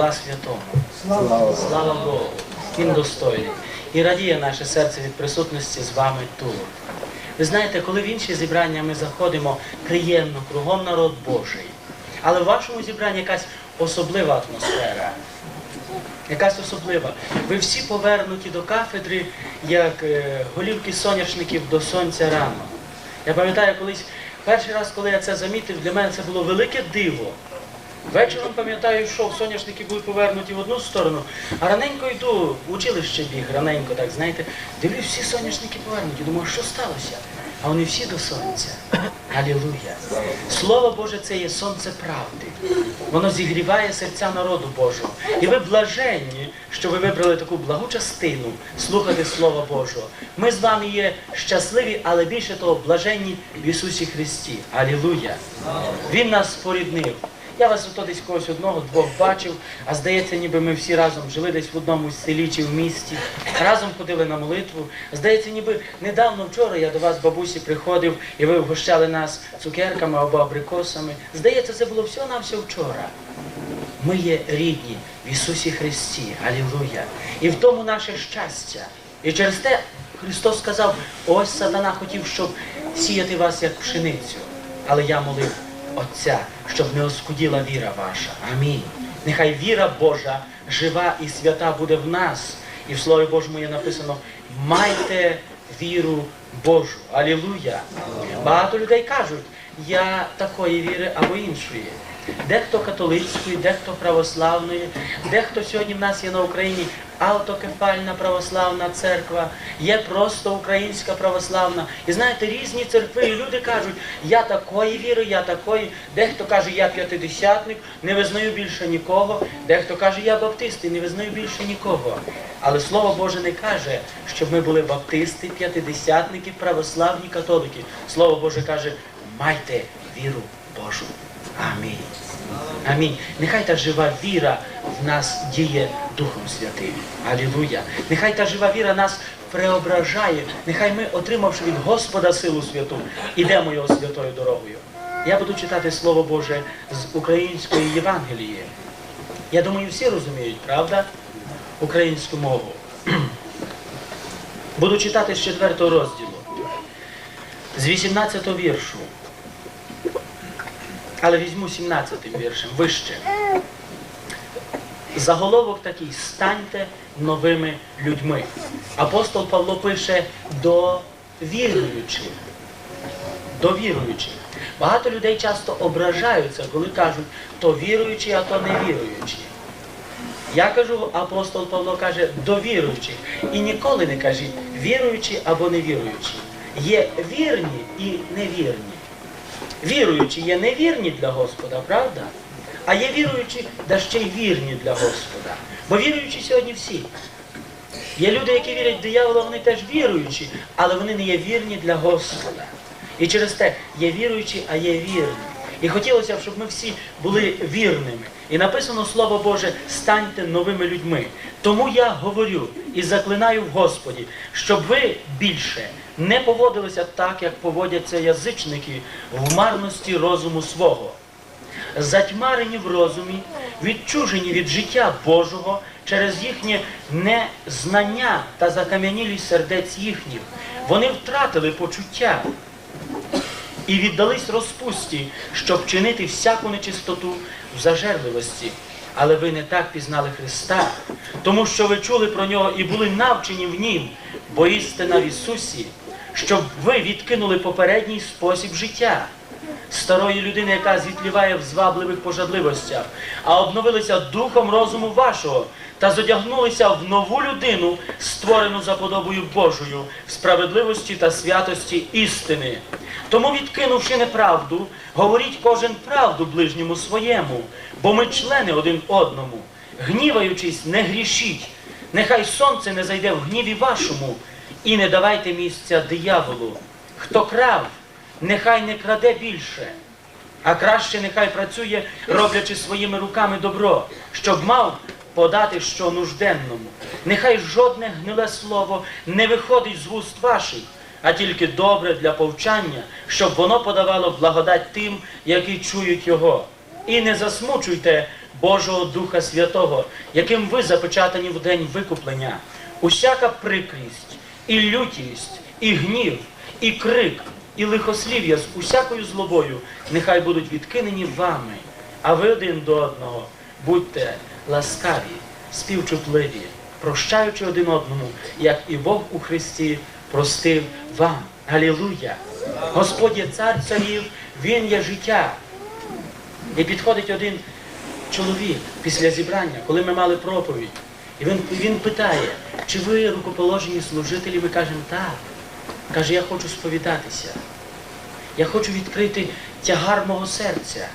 Хвала святому. Слава Слава Богу, Він достойний. І радіє наше серце від присутності з вами тут. Ви знаєте, коли в інші зібрання ми заходимо, приємно, кругом народ Божий. Але в вашому зібранні якась особлива атмосфера. Якась особлива. Ви всі повернуті до кафедри, як е, голівки соняшників до сонця рано. Я пам'ятаю колись, перший раз, коли я це замітив, для мене це було велике диво. Вечором, пам'ятаю, йшов, соняшники були повернуті в одну сторону, а раненько йду, в училище біг, раненько, так, знаєте, дивлюсь, всі соняшники повернуті. Думаю, що сталося? А вони всі до сонця. Алілуя. Слово Боже, це є сонце правди. Воно зігріває серця народу Божого. І ви блаженні, що ви вибрали таку благу частину слухати Слова Божого. Ми з вами є щасливі, але більше того, блаженні в Ісусі Христі. Алілуя. Він нас споріднив. Я вас ото десь когось одного, двох бачив, а здається, ніби ми всі разом жили десь в одному селі чи в місті, разом ходили на молитву. Здається, ніби недавно вчора я до вас, бабусі, приходив, і ви вгощали нас цукерками або абрикосами. Здається, це було всього на все вчора. Ми є рідні в Ісусі Христі. Алілуя. І в тому наше щастя. І через те Христос сказав: ось сатана хотів, щоб сіяти вас як пшеницю. Але я молив Отця, щоб не оскуділа віра ваша. Амінь. Нехай віра Божа жива і свята буде в нас. І в Слові Божому є написано: майте віру Божу. Алілуя. Багато людей кажуть, я такої віри або іншої. Дехто католицької, дехто православної, дехто сьогодні в нас є на Україні автокефальна православна церква, є просто українська православна. І знаєте, різні церкви, і люди кажуть, я такої віри, я такої. Дехто каже, я п'ятидесятник, не визнаю більше нікого. Дехто каже, я баптист і не визнаю більше нікого. Але Слово Боже не каже, щоб ми були баптисти, п'ятидесятники, православні католики. Слово Боже каже, майте віру Божу. Амінь. Амінь. Нехай та жива віра в нас діє Духом Святим. Алілуя. Нехай та жива віра нас преображає. Нехай ми, отримавши від Господа силу святу, ідемо його святою дорогою. Я буду читати Слово Боже з української Євангелії. Я думаю, всі розуміють, правда? Українську мову. Буду читати з 4 розділу, з 18 віршу. Але візьму 17 віршем, вище. Заголовок такий станьте новими людьми. Апостол Павло пише до віруючих. До віруючих. Багато людей часто ображаються, коли кажуть, то віруючий, а то не віруючий. Я кажу, апостол Павло каже до віруючих. І ніколи не кажіть віруючі або невіруючі. Є вірні і невірні. Віруючі є невірні для Господа, правда? А є віруючі, да ще й вірні для Господа. Бо віруючі сьогодні всі. Є люди, які вірять в диявола, вони теж віруючі, але вони не є вірні для Господа. І через те є віруючі, а є вірні. І хотілося б, щоб ми всі були вірними. І написано Слово Боже, станьте новими людьми. Тому я говорю і заклинаю в Господі, щоб ви більше не поводилися так, як поводяться язичники в марності розуму свого затьмарені в розумі, відчужені від життя Божого через їхнє незнання та закам'янілість сердець їхніх. Вони втратили почуття і віддались розпусті, щоб чинити всяку нечистоту в зажерливості. Але ви не так пізнали Христа, тому що ви чули про нього і були навчені в Нім, бо істина в Ісусі, щоб ви відкинули попередній спосіб життя старої людини, яка зітліває в звабливих пожадливостях, а обновилися духом розуму вашого та зодягнулися в нову людину, створену за подобою Божою, в справедливості та святості істини. Тому, відкинувши неправду, говоріть кожен правду ближньому своєму, бо ми члени один одному. Гніваючись, не грішіть, нехай сонце не зайде в гніві вашому, і не давайте місця дияволу. Хто крав, нехай не краде більше, а краще нехай працює, роблячи своїми руками добро, щоб мав подати що нужденному. Нехай жодне гниле слово не виходить з вуст ваших, а тільки добре для повчання, щоб воно подавало благодать тим, які чують його. І не засмучуйте Божого Духа Святого, яким ви запечатані в день викуплення. Усяка прикрість, і лютість, і гнів, і крик, і лихослів'я з усякою злобою нехай будуть відкинені вами, а ви один до одного будьте ласкаві, співчутливі, прощаючи один одному, як і Бог у Христі простив вам. Галілуя! Господь є цар царів, Він є життя. І підходить один чоловік після зібрання, коли ми мали проповідь. І він, він питає, чи ви рукоположені служителі? Ми кажемо, так. Каже, я хочу сповідатися. Я хочу відкрити тягар мого серця.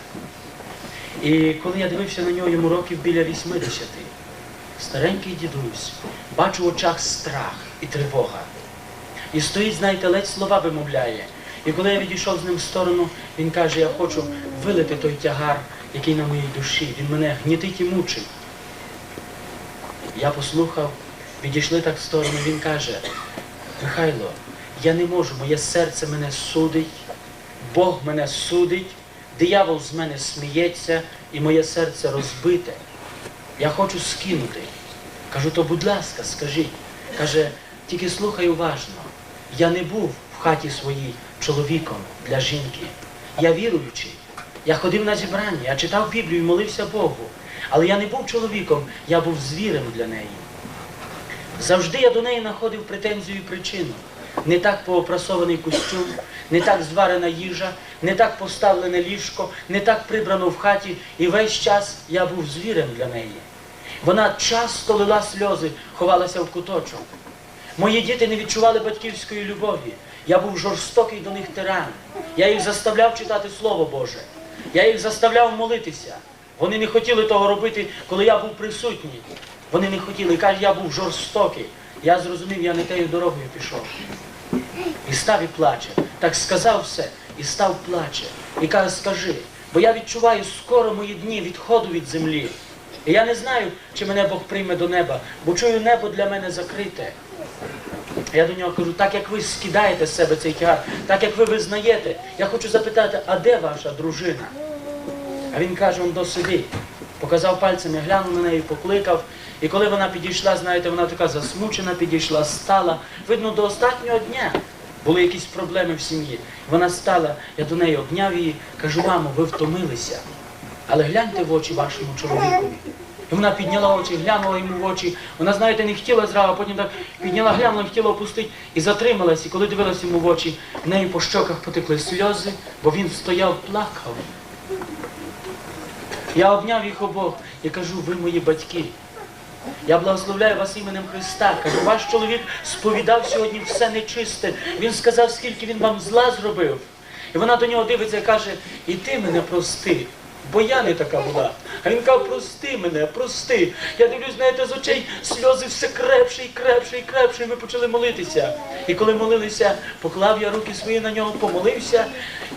І коли я дивився на нього, йому років біля 80, старенький дідусь, бачу в очах страх і тривога. І стоїть, знаєте, ледь слова вимовляє. І коли я відійшов з ним в сторону, він каже, я хочу вилити той тягар, який на моїй душі. Він мене гнітить і мучить. Я послухав, відійшли так в сторону, він каже, Михайло, я не можу, моє серце мене судить, Бог мене судить, диявол з мене сміється, і моє серце розбите. Я хочу скинути. Кажу, то будь ласка, скажіть. Каже, тільки слухай уважно. Я не був в хаті своїй чоловіком для жінки. Я віруючий. Я ходив на зібрання, я читав Біблію і молився Богу. Але я не був чоловіком, я був звірем для неї. Завжди я до неї знаходив претензію і причину. Не так поопрасований костюм, не так зварена їжа, не так поставлене ліжко, не так прибрано в хаті, і весь час я був звірем для неї. Вона часто лила сльози, ховалася в куточок. Мої діти не відчували батьківської любові. Я був жорстокий до них тиран. Я їх заставляв читати Слово Боже. Я їх заставляв молитися. Вони не хотіли того робити, коли я був присутній. Вони не хотіли. Кажуть, я був жорстокий. Я зрозумів, я не тією дорогою пішов. І став і плаче. Так сказав все, і став плаче. І каже, скажи, бо я відчуваю скоро мої дні відходу від землі. І я не знаю, чи мене Бог прийме до неба, бо чую небо для мене закрите. Я до нього кажу, так як ви скидаєте з себе цей тягар, так як ви визнаєте, я хочу запитати, а де ваша дружина? А він каже, он до. Показав пальцем, я глянув на неї, покликав. І коли вона підійшла, знаєте, вона така засмучена, підійшла, стала. Видно, до останнього дня були якісь проблеми в сім'ї. Вона стала, я до неї обняв її, кажу, мамо, ви втомилися. Але гляньте в очі вашому чоловікові. І вона підняла очі, глянула йому в очі. Вона, знаєте, не хотіла зразу, потім так підняла, глянула, хотіла опустити і затрималась. І коли дивилась йому в очі, в неї по щоках потекли сльози, бо він стояв, плакав. Я обняв їх обох і кажу, ви мої батьки. Я благословляю вас іменем Христа. Кажу, ваш чоловік сповідав сьогодні все нечисте. Він сказав, скільки він вам зла зробив. І вона до нього дивиться і каже, і ти мене прости, бо я не така була. А він каже, прости мене, прости. Я дивлюсь, знаєте, з очей сльози все крепше і крепше і крепше. І ми почали молитися. І коли молилися, поклав я руки свої на нього, помолився.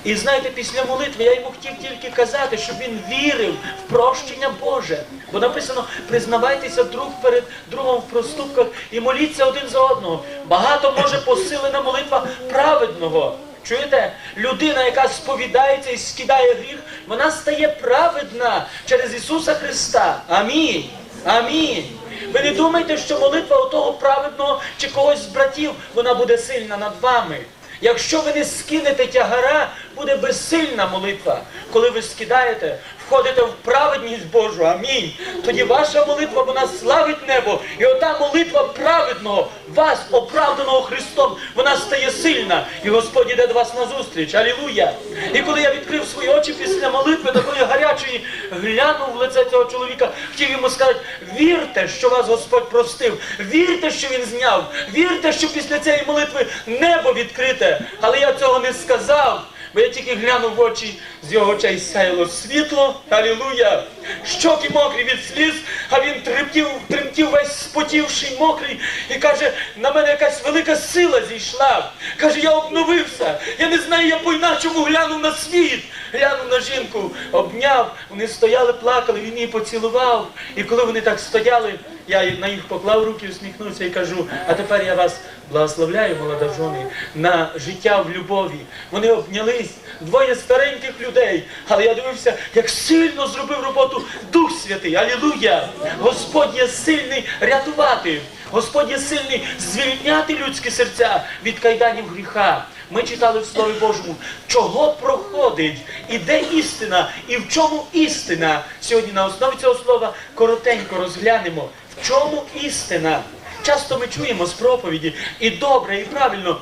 І знаєте, після молитви я йому хотів тільки казати, щоб він вірив в прощення Боже. Бо написано, признавайтеся друг перед другом в проступках і моліться один за одного. Багато може посилена молитва праведного. Чуєте? Людина, яка сповідається і скидає гріх, вона стає праведна через Ісуса Христа. Амінь. Амінь. Ви не думайте, що молитва отого праведного чи когось з братів, вона буде сильна над вами. Якщо ви не скинете тягара, буде безсильна молитва. Коли ви скидаєте, входите в праведність Божу, амінь. Тоді ваша молитва вона славить небо. І ота молитва праведного, вас, оправданого Христом, вона стає сильна. І Господь іде до вас на зустріч. Алілуя! І коли я відкрив свої очі після молитви, такої гарячої, глянув в лице цього чоловіка, хотів йому сказати, вірте, що вас Господь простив, вірте, що він зняв, вірте, що після цієї молитви небо відкрите. Але я цього не сказав. Бо я тільки глянув в очі, з його очей сяяло світло, алілуя, щоки мокрі від сліз, а він тремтів, тремтів весь спотівший, мокрий, і каже, на мене якась велика сила зійшла. Каже, я обновився. Я не знаю, я по-іначому глянув на світ, глянув на жінку, обняв, вони стояли, плакали, він її поцілував. І коли вони так стояли, я на їх поклав руки, усміхнувся і кажу, а тепер я вас благословляю, молодожони, на життя в любові. Вони обнялись, двоє стареньких людей. Але я дивився, як сильно зробив роботу Дух Святий. Алілуя! Господь є сильний рятувати. Господь є сильний звільняти людські серця від кайданів гріха. Ми читали в Слові Божому, чого проходить, і де істина, і в чому істина. Сьогодні на основі цього слова коротенько розглянемо, чому істина. Часто ми чуємо з проповіді, і добре, і правильно,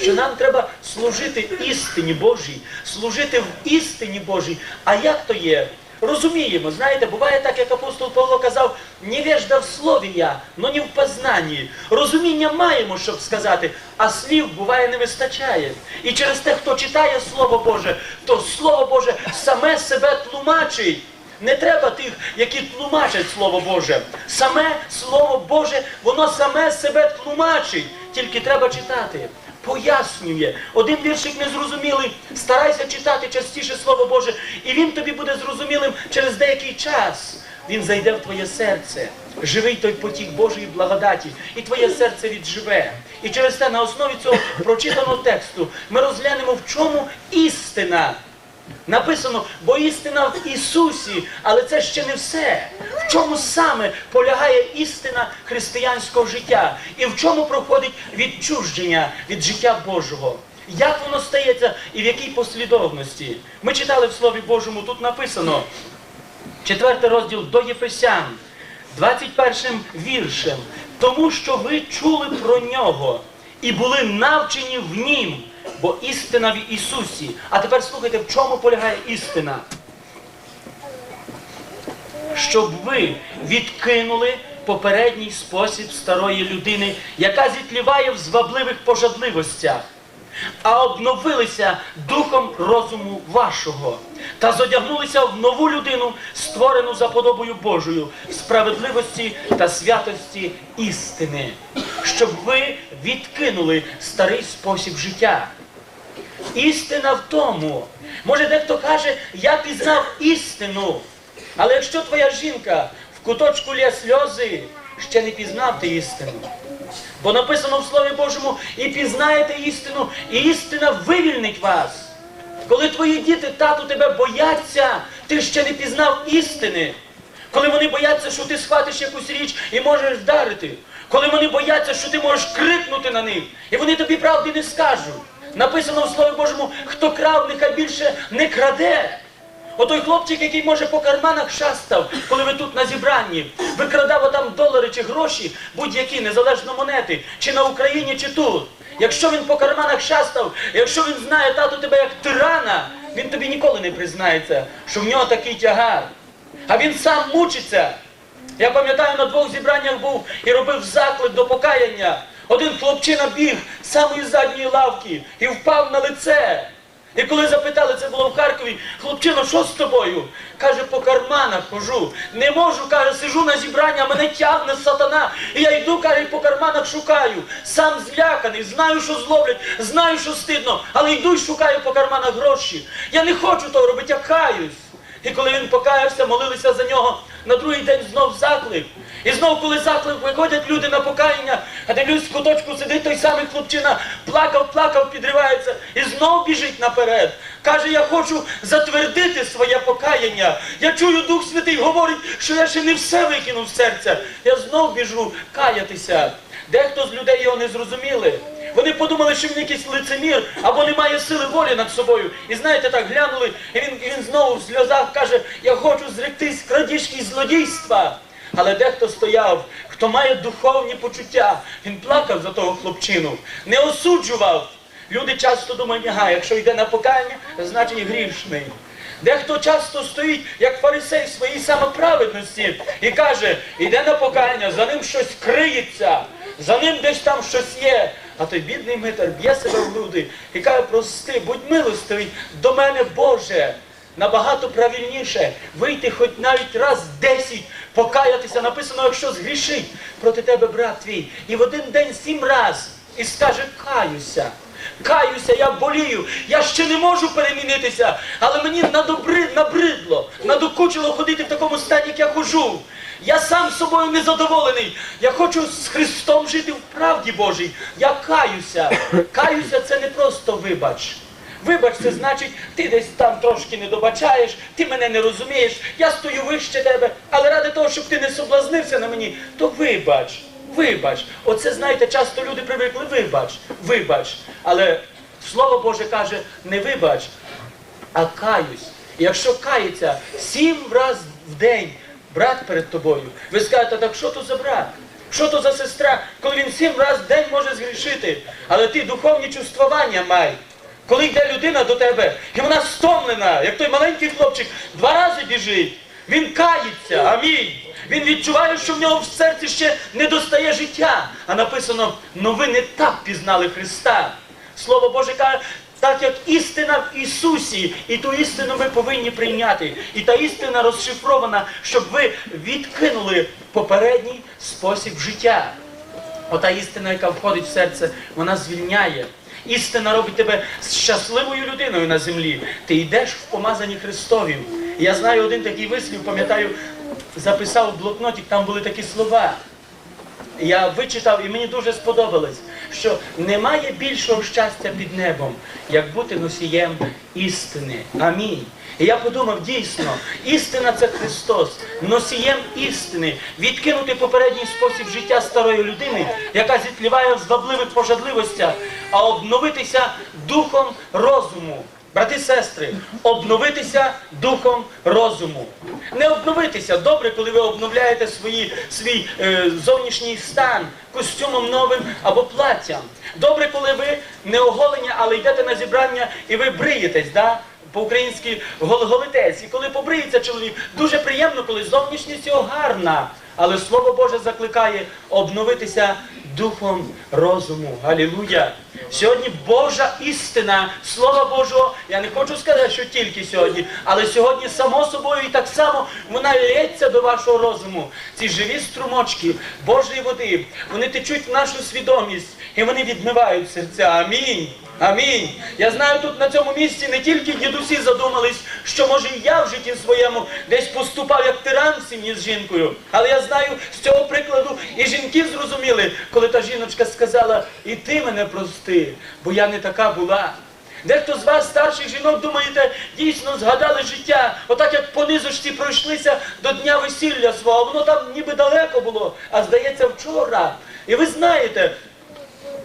що нам треба служити істині Божій, служити в істині Божій. А як то є? Розуміємо, знаєте, буває так, як апостол Павло казав, невежда в слові я, но не в познанні. Розуміння маємо, щоб сказати, а слів буває не вистачає. І через те, хто читає Слово Боже, то Слово Боже саме себе тлумачить. Не треба тих, які тлумачать Слово Боже. Саме Слово Боже, воно саме себе тлумачить. Тільки треба читати. Пояснює. Один віршик незрозумілий, старайся читати частіше Слово Боже, і він тобі буде зрозумілим через деякий час. Він зайде в твоє серце. Живий той потік Божої благодаті, і твоє серце відживе. І через те на основі цього прочитаного тексту ми розглянемо, в чому істина. Написано, бо істина в Ісусі, але це ще не все. В чому саме полягає істина християнського життя? І в чому проходить відчуження від життя Божого? Як воно стається і в якій послідовності? Ми читали в Слові Божому, тут написано, четвертий розділ до Єфесян, 21 віршем. Тому що ви чули про нього і були навчені в нім, бо істина в Ісусі. А тепер слухайте, в чому полягає істина? Щоб ви відкинули попередній спосіб старої людини, яка зітліває в звабливих пожадливостях, а обновилися духом розуму вашого та зодягнулися в нову людину, створену за подобою Божою, в справедливості та святості істини, щоб ви відкинули старий спосіб життя. Істина в тому. Може, дехто каже, я пізнав істину. Але якщо твоя жінка в куточку лє сльози, ще не пізнав ти істину. Бо написано в Слові Божому, і пізнаєте істину, і істина вивільнить вас. Коли твої діти, тату, тебе бояться, ти ще не пізнав істини. Коли вони бояться, що ти схватиш якусь річ і можеш вдарити. Коли вони бояться, що ти можеш крикнути на них, і вони тобі правди не скажуть. Написано в Слові Божому, хто крав, нехай більше не краде. Отой хлопчик, який може по карманах шастав, коли ви тут на зібранні, викрадав отам долари чи гроші, будь-які, незалежно монети, чи на Україні, чи тут. Якщо він по карманах шастав, якщо він знає тату тебе як тирана, він тобі ніколи не признається, що в нього такий тягар. А він сам мучиться. Я пам'ятаю, на двох зібраннях був і робив заклик до покаяння. Один хлопчина біг з самої задньої лавки і впав на лице. І коли запитали, це було в Харкові, хлопчино, що з тобою? Каже, по карманах хожу. Не можу, каже, сижу на зібранні, а мене тягне сатана. І я йду, каже, і по карманах шукаю. Сам зляканий, знаю, що зловлять, знаю, що стидно, але йду й шукаю по карманах гроші. Я не хочу того робити, я каюсь. І коли він покаявся, молилися за нього, на другий день знов заклик. І знов, коли заклик виходять люди на покаяння, а дивлюсь, в куточку сидить той самий хлопчина, плакав, плакав, підривається і знов біжить наперед. Каже, я хочу затвердити своє покаяння. Я чую, Дух Святий говорить, що я ще не все викинув з серця. Я знов біжу каятися. Дехто з людей його не зрозуміли. Вони подумали, що він якийсь лицемір або не має сили волі над собою. І знаєте, так глянули, і він, він знову в сльозах каже: Я хочу зректись крадіжки і злодійства. Але дехто стояв, хто має духовні почуття, він плакав за того хлопчину, не осуджував. Люди часто думають, ага, якщо йде на покаяння, значить грішний. Дехто часто стоїть, як фарисей в своїй самоправедності, і каже, іде на покаяння, за ним щось криється, за ним десь там щось є. А той бідний митар б'є себе в груди і каже, прости, будь милостивий до мене, Боже. Набагато правильніше вийти хоч навіть раз десять, покаятися. Написано, якщо згрішить проти тебе брат твій, і в один день сім раз і скаже каюся. Каюся, я болію, я ще не можу перемінитися, але мені надобри, набридло, надокучило ходити в такому стані, як я хожу. Я сам собою незадоволений. Я хочу з Христом жити в правді Божій. Я каюся. Каюся це не просто вибач. Вибач, це значить, ти десь там трошки не добачаєш, ти мене не розумієш, я стою вище тебе, але ради того, щоб ти не соблазнився на мені, то вибач, вибач. Оце, знаєте, часто люди привикли, вибач, вибач. Але Слово Боже каже, не вибач, а каюсь. І Якщо кається сім раз в день брат перед тобою, ви скажете, так що то за брат? Що то за сестра, коли він сім раз в день може згрішити, але ти духовні чувствування май. Коли йде людина до тебе, і вона стомлена, як той маленький хлопчик, два рази біжить, він кається, амінь. Він відчуває, що в нього в серці ще не достає життя. А написано, ну ви не так пізнали Христа. Слово Боже каже, так як істина в Ісусі, і ту істину ви повинні прийняти. І та істина розшифрована, щоб ви відкинули попередній спосіб життя. Ота істина, яка входить в серце, вона звільняє. Істина робить тебе щасливою людиною на землі. Ти йдеш в помазанні Христові. Я знаю один такий вислів, пам'ятаю, записав в блокнотик, там були такі слова. Я вичитав і мені дуже сподобалось, що немає більшого щастя під небом, як бути носієм істини. Амінь. І я подумав, дійсно, істина це Христос, носієм істини, відкинути попередній спосіб життя старої людини, яка зітліває в звабливих пожадливостях, а обновитися духом розуму. Брати, сестри, обновитися духом розуму. Не обновитися добре, коли ви обновляєте свої, свій е, зовнішній стан костюмом новим або платтям. Добре, коли ви не оголені, але йдете на зібрання і ви бриєтесь, да? по-українськи гол- голитесь. І коли побриється чоловік, дуже приємно, коли зовнішність його гарна. Але Слово Боже закликає обновитися духом розуму. Галілуя! Сьогодні Божа істина, Слова Божого, я не хочу сказати, що тільки сьогодні, але сьогодні само собою і так само вона лється до вашого розуму. Ці живі струмочки Божої води, вони течуть в нашу свідомість і вони відмивають серця. Амінь. Амінь. Я знаю, тут на цьому місці не тільки дідусі задумались, що може і я в житті своєму десь поступав як тиран в сім'ї з жінкою. Але я знаю з цього і жінки зрозуміли, коли та жіночка сказала, і ти мене прости, бо я не така була. Дехто з вас, старших жінок, думаєте, дійсно згадали життя, отак як по низочці пройшлися до дня весілля свого, воно там ніби далеко було, а здається вчора. І ви знаєте,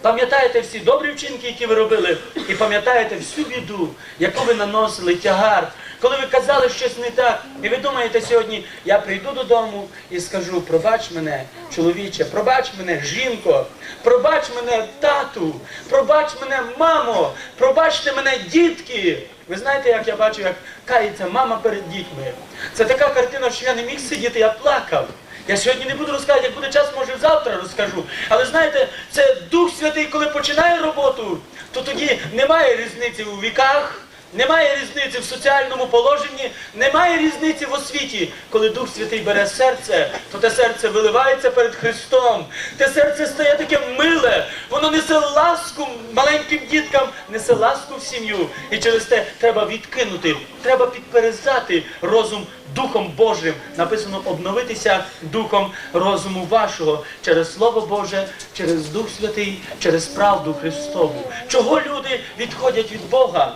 Пам'ятаєте всі добрі вчинки, які ви робили, і пам'ятаєте всю біду, яку ви наносили, тягар, коли ви казали щось не так, і ви думаєте сьогодні, я прийду додому і скажу, пробач мене, чоловіче, пробач мене, жінко, пробач мене, тату, пробач мене, мамо, пробачте мене, дітки. Ви знаєте, як я бачу, як кається мама перед дітьми. Це така картина, що я не міг сидіти, я плакав. Я сьогодні не буду розказувати, як буде час, може завтра розкажу. Але знаєте, це Дух Святий, коли починає роботу, то тоді немає різниці у віках, немає різниці в соціальному положенні, немає різниці в освіті. Коли Дух Святий бере серце, то те серце виливається перед Христом. Те серце стає таке миле, воно несе ласку маленьким діткам, несе ласку в сім'ю. І через те треба відкинути, треба підперезати розум Духом Божим. Написано обновитися духом розуму вашого через Слово Боже, через Дух Святий, через правду Христову. Чого люди відходять від Бога?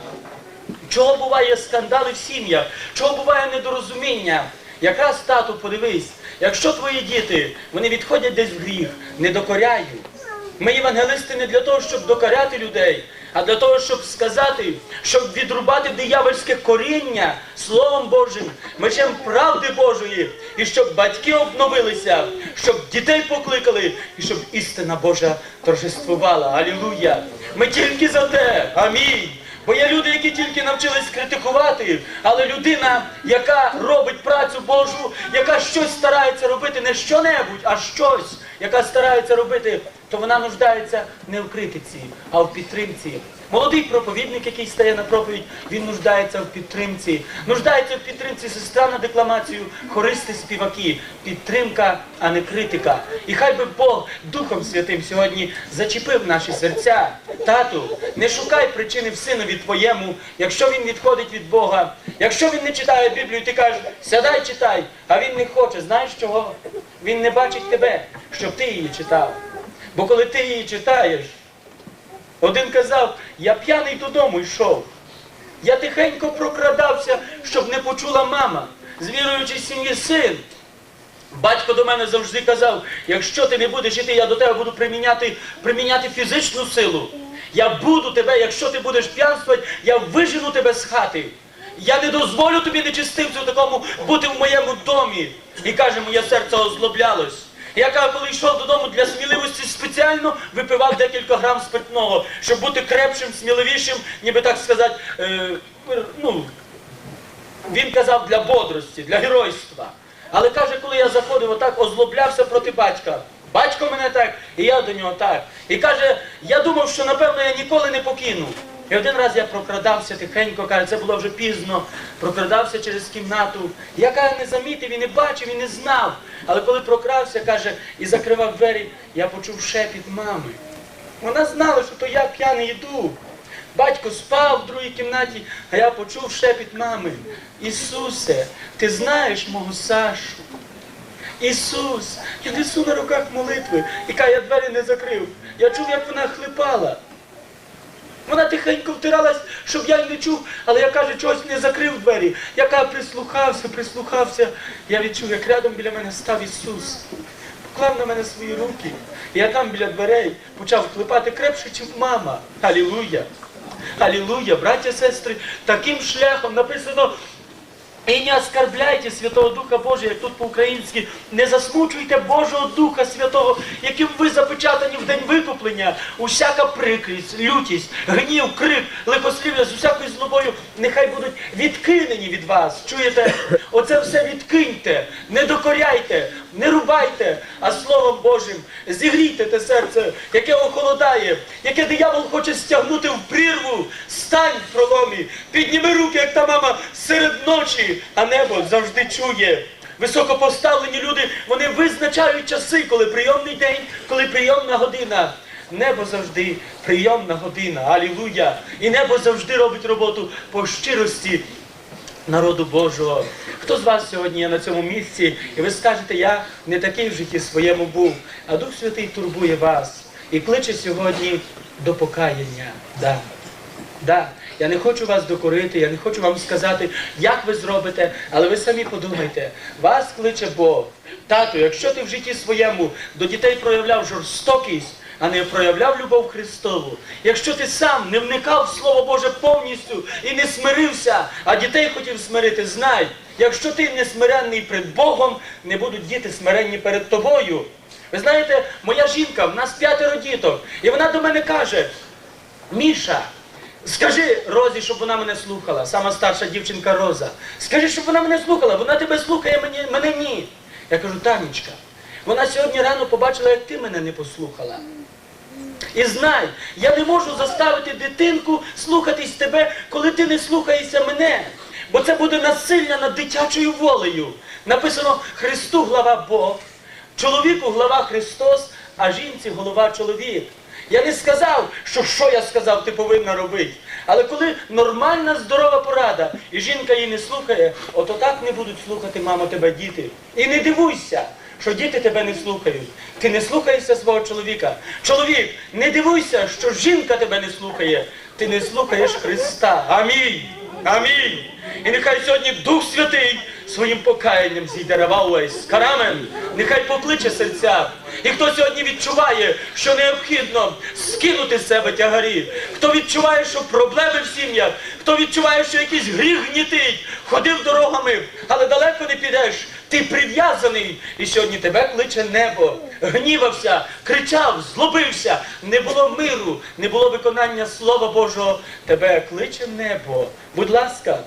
Чого буває скандали в сім'ях? Чого буває недорозуміння? Якраз тату, подивись, якщо твої діти вони відходять десь в гріх, не докоряють. Ми євангелисти не для того, щоб докоряти людей, а для того, щоб сказати, щоб відрубати диявольське коріння Словом Божим, мечем правди Божої, і щоб батьки обновилися, щоб дітей покликали, і щоб істина Божа торжествувала. Алілуя! Ми тільки за те. Амінь. Бо є люди, які тільки навчились критикувати, але людина, яка робить працю Божу, яка щось старається робити, не що-небудь, а щось, яка старається робити, то вона нуждається не в критиці, а в підтримці. Молодий проповідник, який стає на проповідь, він нуждається в підтримці. Нуждається в підтримці сестра на декламацію, хористи, співаки. Підтримка, а не критика. І хай би Бог Духом Святим сьогодні зачепив наші серця. Тату, не шукай причини в синові твоєму, якщо він відходить від Бога. Якщо він не читає Біблію, ти кажеш, сядай, читай, а він не хоче. Знаєш чого? Він не бачить тебе, щоб ти її читав. Бо коли ти її читаєш, один казав, я п'яний додому йшов. Я тихенько прокрадався, щоб не почула мама. З віруючої сім'ї син. Батько до мене завжди казав, якщо ти не будеш іти, я до тебе буду приміняти, приміняти фізичну силу. Я буду тебе, якщо ти будеш п'янствувати, я вижену тебе з хати. Я не дозволю тобі нечистивцю такому бути в моєму домі. І каже, моє серце озлоблялось. Я кажу, коли йшов додому для сміливості, спеціально випивав декілька грам спиртного, щоб бути крепшим, сміливішим, ніби так сказати, е, ну, він казав для бодрості, для геройства. Але каже, коли я заходив, отак озлоблявся проти батька. Батько мене так, і я до нього так. І каже, я думав, що напевно я ніколи не покину. І один раз я прокрадався тихенько, каже, це було вже пізно, прокрадався через кімнату. Я каже, не замітив і не бачив, і не знав. Але коли прокрався, каже, і закривав двері, я почув шепіт мами. Вона знала, що то я п'яний йду. Батько спав в другій кімнаті, а я почув шепіт мами. Ісусе, ти знаєш мого Сашу? Ісус, я несу на руках молитви, яка я двері не закрив. Я чув, як вона хлипала. Вона тихенько втиралась, щоб я й не чув, але я каже, чогось не закрив двері. Я каже, прислухався, прислухався. Я відчув, як рядом біля мене став Ісус. Поклав на мене свої руки. Я там біля дверей почав клепати крепше, ніж мама. Алілуя! Алілуя, браття, сестри, таким шляхом написано. І не оскорбляйте Святого Духа Божого, як тут по-українськи, не засмучуйте Божого Духа Святого, яким ви запечатані в день викуплення. Усяка прикрість, лютість, гнів, крик, лихослів'я з усякою злобою, нехай будуть відкинені від вас. Чуєте? Оце все відкиньте, не докоряйте, не рубайте, а Словом Божим зігрійте те серце, яке охолодає, яке диявол хоче стягнути в прірву. Стань в проломі, підніми руки, як та мама, серед ночі, а небо завжди чує. Високопоставлені люди, вони визначають часи, коли прийомний день, коли прийомна година. Небо завжди прийомна година. Алілуя! І небо завжди робить роботу по щирості народу Божого. Хто з вас сьогодні є на цьому місці, і ви скажете, я не такий в житті своєму був, а Дух Святий турбує вас і кличе сьогодні до покаяння. Да. Да. Я не хочу вас докорити, я не хочу вам сказати, як ви зробите, але ви самі подумайте, вас кличе Бог. Тату, якщо ти в житті своєму до дітей проявляв жорстокість, а не проявляв любов Христову. Якщо ти сам не вникав в Слово Боже повністю і не смирився, а дітей хотів смирити, знай, якщо ти не смиренний перед Богом, не будуть діти смиренні перед тобою. Ви знаєте, моя жінка, в нас п'ятеро діток, і вона до мене каже: Міша, скажи Розі, щоб вона мене слухала, сама старша дівчинка Роза. Скажи, щоб вона мене слухала, вона тебе слухає, мені, мене ні. Я кажу, Танечка, вона сьогодні рано побачила, як ти мене не послухала. І знай, я не можу заставити дитинку слухатись тебе, коли ти не слухаєшся мене. Бо це буде насилля над дитячою волею. Написано Христу глава Бог, чоловіку глава Христос, а жінці голова чоловік. Я не сказав, що що я сказав, ти повинна робити. Але коли нормальна здорова порада, і жінка її не слухає, ото так не будуть слухати, мамо, тебе діти. І не дивуйся, що діти тебе не слухають. Ти не слухаєшся свого чоловіка. Чоловік, не дивуйся, що жінка тебе не слухає. Ти не слухаєш Христа. Амінь. Амінь. І нехай сьогодні Дух Святий своїм покаянням зійде Равауейс. Карамен, нехай покличе серця. І хто сьогодні відчуває, що необхідно скинути з себе тягарі, хто відчуває, що проблеми в сім'ях, хто відчуває, що якийсь гріх гнітить, ходив дорогами, але далеко не підеш. Ти прив'язаний, і сьогодні тебе кличе небо. Гнівався, кричав, злобився, не було миру, не було виконання Слова Божого. Тебе кличе небо. Будь ласка,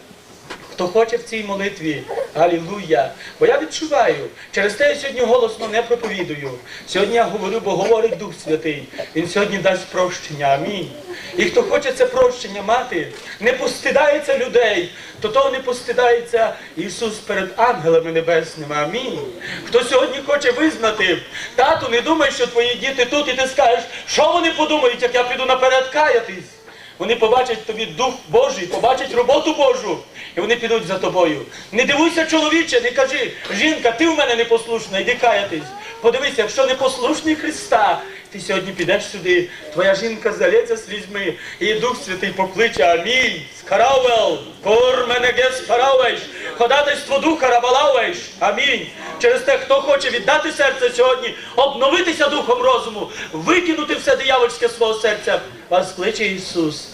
хто хоче в цій молитві. Алілуя. Бо я відчуваю, через те я сьогодні голосно не проповідую. Сьогодні я говорю, бо говорить Дух Святий. Він сьогодні дасть прощення. Амінь. І хто хоче це прощення мати, не постидається людей, то того не постидається Ісус перед ангелами небесними. Амінь. Хто сьогодні хоче визнати, тату, не думай, що твої діти тут, і ти скажеш, що вони подумають, як я піду наперед каятись. Вони побачать тобі Дух Божий, побачать роботу Божу, і вони підуть за тобою. Не дивуйся, чоловіче, не кажи, жінка, ти в мене непослушна, йди каятись. Подивися, якщо непослушний Христа, ти сьогодні підеш сюди, твоя жінка залється слізьми, і Дух Святий покличе Амінь. Скаравел, кор мене ге скаравеш, ходатайство Духа рабалавеш. Амінь. Через те, хто хоче віддати серце сьогодні, обновитися духом розуму, викинути все диявольське свого серця, вас кличе Ісус.